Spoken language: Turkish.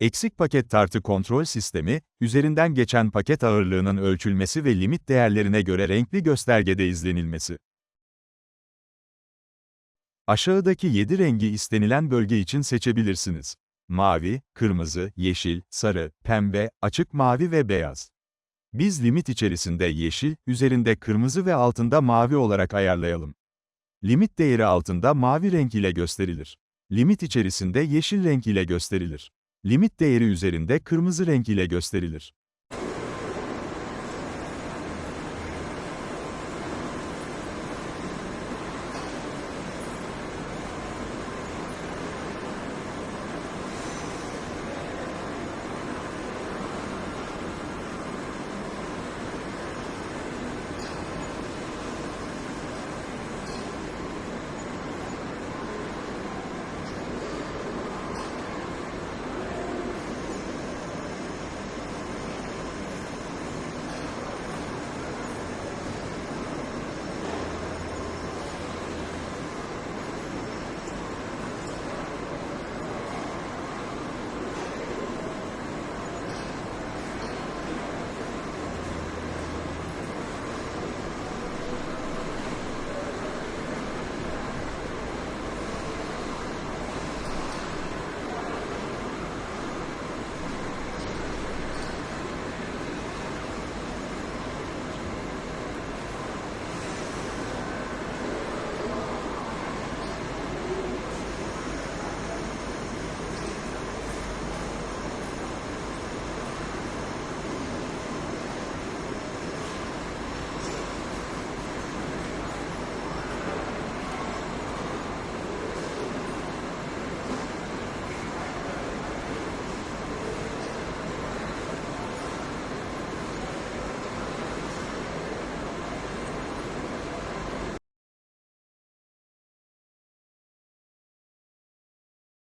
Eksik paket tartı kontrol sistemi, üzerinden geçen paket ağırlığının ölçülmesi ve limit değerlerine göre renkli göstergede izlenilmesi. Aşağıdaki 7 rengi istenilen bölge için seçebilirsiniz. Mavi, kırmızı, yeşil, sarı, pembe, açık mavi ve beyaz. Biz limit içerisinde yeşil, üzerinde kırmızı ve altında mavi olarak ayarlayalım. Limit değeri altında mavi renk ile gösterilir. Limit içerisinde yeşil renk ile gösterilir. Limit değeri üzerinde kırmızı renk ile gösterilir.